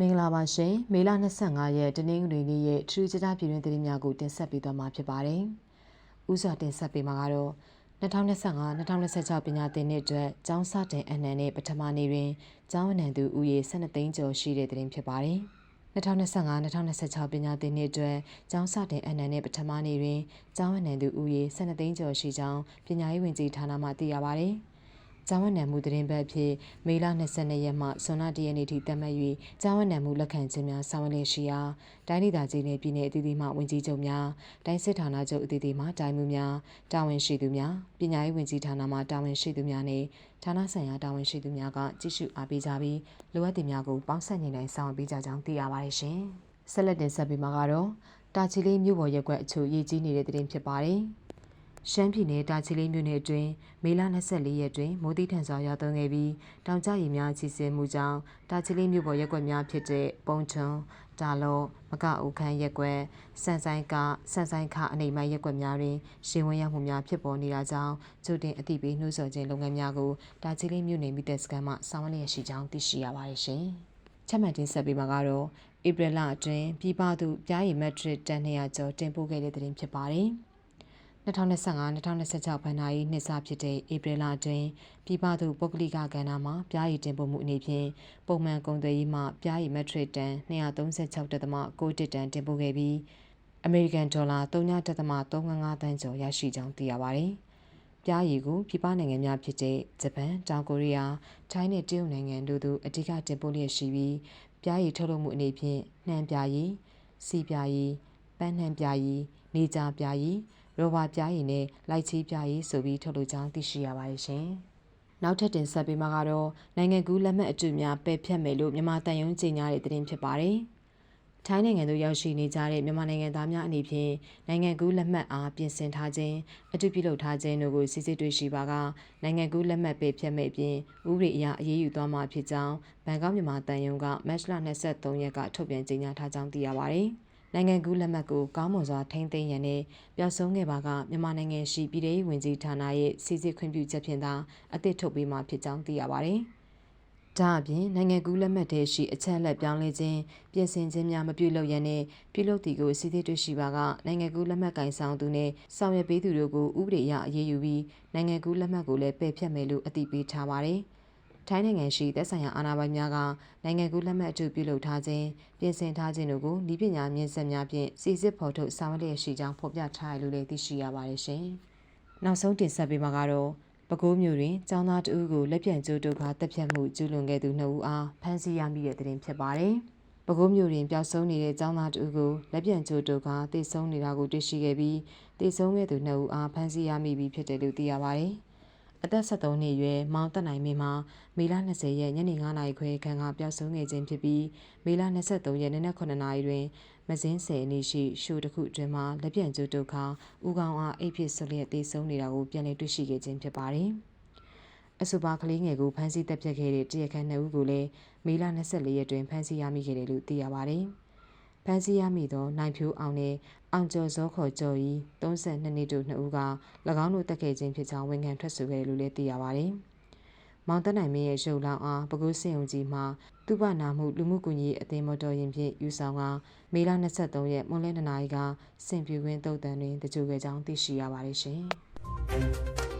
မင်္ဂလာပါရှင်မေလ25ရက်တနင်္ဂနွေနေ့ရဲ့ထူးခြားပြည်တွင်းသတင်းများကိုတင်ဆက်ပေးသွားမှာဖြစ်ပါတယ်။ဥစွာတင်ဆက်ပေးမှာကတော့2025-2026ပညာသင်နှစ်အတွက်ကျောင်းစတင်အနှံနဲ့ပထမနေ့တွင်ကျောင်းအနှံသူဦးရေ12သိန်းကျော်ရှိတဲ့သတင်းဖြစ်ပါတယ်။2025-2026ပညာသင်နှစ်အတွက်ကျောင်းစတင်အနှံနဲ့ပထမနေ့တွင်ကျောင်းအနှံသူဦးရေ12သိန်းကျော်ရှိကြောင်းပညာရေးဝန်ကြီးဌာနမှသိရပါဗျ။ ကျောင်းဝနံမှုသတင်းပတ်ဖြစ်မေလ22ရက်မှဇွန်လ1ရက်နေ့ထိတက်မှတ်၍ကျောင်းဝနံမှုလက်ခံခြင်းများဆောင်ရွက်လျက်ရှိရာတိုင်းဒေသကြီးနယ်ပြည်နယ်အသီးသီးမှဝင်ကြီးချုပ်များတိုင်းစစ်ဌာနချုပ်အသီးသီးမှတိုင်းမှုများတာဝန်ရှိသူများပညာရေးဝင်ကြီးဌာနမှတာဝန်ရှိသူများနဲ့ဌာနဆိုင်ရာတာဝန်ရှိသူများကကြည့်ရှုအားပေးကြပြီးလိုအပ်သူများကိုပေါင်းဆက်နေနိုင်ဆောင်ပေးကြကြောင်းသိရပါတယ်ရှင်ဆက်လက်တင်ဆက်ပေးမှာကတော့တာချီလေးမြို့ပေါ်ရက်ွက်အချို့ရည်ကြီးနေတဲ့တဲ့တင်ဖြစ်ပါတယ်။ ရှမ်းပြည်နယ်တာချီလေးမြို့နယ်အတွင်းမေလ24ရက်တွင်မိုးတိထန်စွာရွာသွန်းခဲ့ပြီးတောင်ကျရေများချီဆင်းမှုကြောင့်တာချီလေးမြို့ပေါ်ရက်ွက်များဖြစ်တဲ့ပုံချုံတာလောမကအိုခန်းရက်ွက်စန်ဆိုင်ကစန်ဆိုင်ခအနေမိုက်ရက်ွက်များတွင်ရှင်ဝင်ရောက်မှုများဖြစ်ပေါ်နေတာကြောင့်ကျုတင်အသိပေးနှိုးဆော်ခြင်းလုပ်ငန်းများကိုတာချီလေးမြို့နယ်မိသက်စကန်မှဆောင်ရွက်ရရှိကြောင်းသိရှိရပါတယ်ရှင်။ချက်မှတ်တင်ဆက်ပေးမှာကတော့ဧပြီလအတွင်းပြည်ပသို့ပြားရည်မက်ထရစ်တန်200ကျော်တင်ပို့ခဲ့တဲ့တဲ့တင်ဖြစ်ပါတယ်။ 2025-2026ဘဏ္ဍာရေးနှစ်စဖြစ်တဲ့ဧပြီလအတွင်းပြည်ပသို့ပုဂ္ဂလိကကဏ္ဍမှာပြားရည်တင်ပို့မှုအနေဖြင့်ပုံမှန်ကုန်သွယ်ရေးမှပြားရည်မက်ထရစ်တန်236.6တန်တင်ပို့ခဲ့ပြီးအမေရိကန်ဒေါ်လာ3.35တန်းကျော်ရရှိကြောင်းသိရပါတယ်။ပြားရည်ကိုပြည်ပနိုင်ငံများဖြစ်တဲ့ဂျပန်၊တောင်ကိုရီးယား၊ထိုင်းနဲ့တရုတ်နိုင်ငံတို့သို့အဓိကတင်ပို့လျက်ရှိပြီးပြားရည်ထုတ်လုပ်မှုအနေဖြင့်နှံပြားရည်၊စီပြားရည်၊ပန်းနှံပြားရည်၊နေကြပြားရည် ရောဘာပြားရည်နဲ့လိုက်ချီးပြားရည်ဆိုပြီးထုတ်လုပ်ကြောင်းသိရှိရပါတယ်ရှင်။နောက်ထပ်တင်ဆက်ပေးမှာကတော့နိုင်ငံကူးလက်မှတ်အတူများပယ်ဖျက်မယ်လို့မြန်မာတန်ယုံကြေညာတဲ့သတင်းဖြစ်ပါတယ်။ထိုင်းနိုင်ငံသို့ရောက်ရှိနေကြတဲ့မြန်မာနိုင်ငံသားများအနေဖြင့်နိုင်ငံကူးလက်မှတ်အားပြင်ဆင်ထားခြင်းအတူပြုလုပ်ထားခြင်းတို့ကိုစစ်စစ်တွေ့ရှိပါကနိုင်ငံကူးလက်မှတ်ပယ်ဖျက်မဲ့အပြင်ဥပဒေအရအရေးယူသွားမှာဖြစ်ကြောင်းဘန်ကောက်မြန်မာတန်ယုံကမတ်လ23ရက်ကထုတ်ပြန်ကြေညာထားကြောင်းသိရပါတယ်။ နိုင်ငံကူးလက်မှတ်ကိုကောင်းမွန်စွာထိန်းသိမ်းရန်နဲ့ပျောက်ဆုံးခဲ့ပါကမြန်မာနိုင်ငံရှိပြည်ထောင်စုဝန်ကြီးဌာနရဲ့စီစစ်ခွင့်ပြုချက်ဖြင့်သာအသစ်ထုတ်ပေးမှာဖြစ်ကြောင်းသိရပါတယ်။ဒါအပြင်နိုင်ငံကူးလက်မှတ်တည်းရှိအချက်လက်ပြောင်းလဲခြင်းပြင်ဆင်ခြင်းများမပြုလုပ်ရန်နဲ့ပြုလုပ်သည်ကိုစီစစ်တွေ့ရှိပါကနိုင်ငံကူးလက်မှတ်ကင်ဆောင်သူနဲ့ဆောင်ရွက်ပေးသူတို့ကိုဥပဒေအရအရေးယူပြီးနိုင်ငံကူးလက်မှတ်ကိုလည်းပယ်ဖျက်မယ်လို့အသိပေးထားပါတယ်။ ထိုင်းနိုင်ငံရှိသက်ဆိုင်ရာအာဏာပိုင်များကနိုင်ငံကူးလက်မှတ်အတူပြုလုပ်ထားခြင်းပြင်ဆင်ထားခြင်းတို့ကိုဤပညာမြင့်ဆက်များဖြင့်စီစစ်ဖော်ထုတ်ဆောင်ရွက်လျက်ရှိကြောင်းဖော်ပြထားရလို့လည်းသိရှိရပါတယ်ရှင်။နောက်ဆုံးတင်ဆက်ပေးမှာကတော့ပဲခူးမြို့တွင်ចောင်းသားတဦးကိုလက်ပြန်ကျိုးတုပ်ခါတပ်ဖြတ်မှုကျူးလွန်ခဲ့သူနှစ်ဦးအားဖမ်းဆီးရမိတဲ့တဲ့တင်ဖြစ်ပါတယ်။ပဲခူးမြို့တွင်ပျောက်ဆုံးနေတဲ့ចောင်းသားတဦးကိုလက်ပြန်ကျိုးတုပ်ခါတိတ်ဆုံးနေတာကိုတွေ့ရှိခဲ့ပြီးတိတ်ဆုံးခဲ့သူနှစ်ဦးအားဖမ်းဆီးရမိပြီဖြစ်တယ်လို့သိရပါတယ်။ အသက်73နှစ်အရွယ်မောင်တက်နိုင်မင်းမှာမေလ20ရက်ညနေ9နာရီခွဲခန့်ကပျောက်ဆုံးခဲ့ခြင်းဖြစ်ပြီးမေလ23ရက်နေ့နက်9နာရီတွင်မစင်းဆယ်အနီးရှိရှိုးတစ်ခုအတွင်းမှာလက်ပြန်ကျိုးတုတ်ခါဥကောင်းအားအိပ်ဖြစ်ဆွလျက်တေဆုံးနေတာကိုပြန်လည်တွေ့ရှိခဲ့ခြင်းဖြစ်ပါတယ်။အဆိုပါကလေးငယ်ကိုဖမ်းဆီးတပ်ဖြတ်ခဲ့တဲ့တရခန့်နှစ်ဦးကိုလည်းမေလ24ရက်တွင်ဖမ်းဆီးရမိခဲ့တယ်လို့သိရပါတယ်။ ဖမ်းဆီးရမိသောနိုင်ဖြိုးအောင်နှင့်အောင်ကျော်စောခေါ်ကျော်ဤ32နှစ်တို့နှစ်ဦးက၎င်းတို့တက်ခဲ့ခြင်းဖြစ်ကြောင်းဝန်ခံထွက်ဆိုခဲ့တယ်လို့လည်းသိရပါတယ်။မောင်တနိုင်မင်းရဲ့ရုပ်လောင်းအားပဲခူးစင်ုံကြီးမှာသူ့ဘာနာမှုလူမှုကွန်ရက်အသင်းမော်တော်ယာဉ်ဖြင့်ယူဆောင်ကမေလ23ရက်မွန်လယ်2နာရီကစင်ပြူဝင်းတုတ်တန်တွင်တကြိုခဲ့ကြောင်းသိရှိရပါတယ်ရှင်။